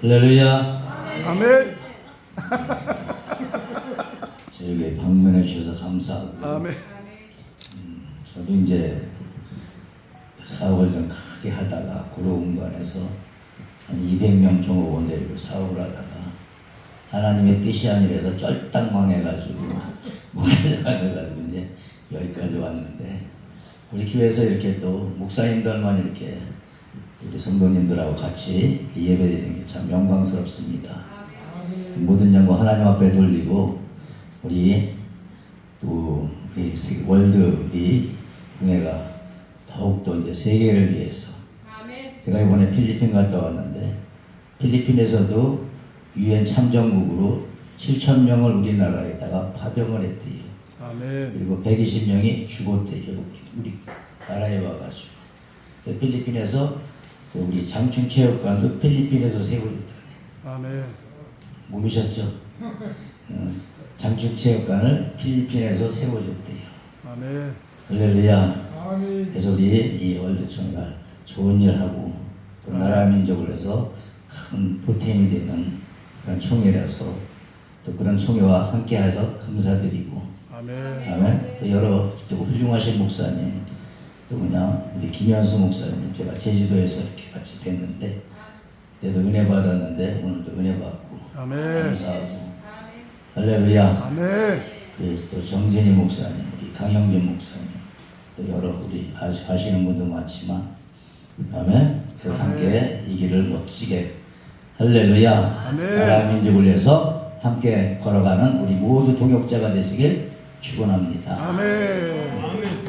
할렐루야. 아멘. 저에게 방문해 주셔서 감사하고 아멘. 저도 이제 사업을 좀 크게 하다가 구로공간에서 한 200명 종업원 데리고 사업을 하다가 하나님의 뜻이 아니라서 쫄딱 망해가지고 목회자가 돼가지고 이제 여기까지 왔는데 우리 교회에서 이렇게 또 목사님들만 이렇게 우리 성도님들하고 같이 예배드리는 게 참 영광스럽습니다. 모든 영광 하나님 앞에 돌리고 우리 또 우리 세- 월드 우리 공회가 더욱더 이제 세계를 위해서 제가 이번에 필리핀 갔다 왔는데 필리핀에서도 유엔 참정국으로 7천 명을 우리나라에다가 파병을 했대요. 아멘. 그리고 120명이 죽었대요. 우리 나라에 와가지고 필리핀에서 그 우리 장충체육관도 필리핀에서 세워졌다네. 아멘. 모르셨죠? 어, 장충체육관을 필리핀에서 세워줬대요. 아멘. 할렐루야. 아멘. 그래서 우리 이 월드총회가 좋은 일 하고 또 나라 민족을 해서 큰 보탬이 되는 그런 총회라서 또 그런 총회와 함께해서 감사드리고 아멘. 다음에 또 여러 또 훌륭하신 목사님 또 그냥 우리 김현수 목사님 제가 제주도에서 이렇게 같이 뵀는데 그때도 은혜 받았는데 오늘도 은혜 받고 아멘. 감사하고 할렐루야 아멘. 또 정진희 목사님 우리 강영준 목사님 또 여러 우리 아시, 아시는 분도 많지만 다음에 그 함께 이 길을 멋지게 할렐루야 아멘. 나라 민족을 위해서 함께 걸어가는 우리 모두 동역자가 되시길 축원합니다. 아멘.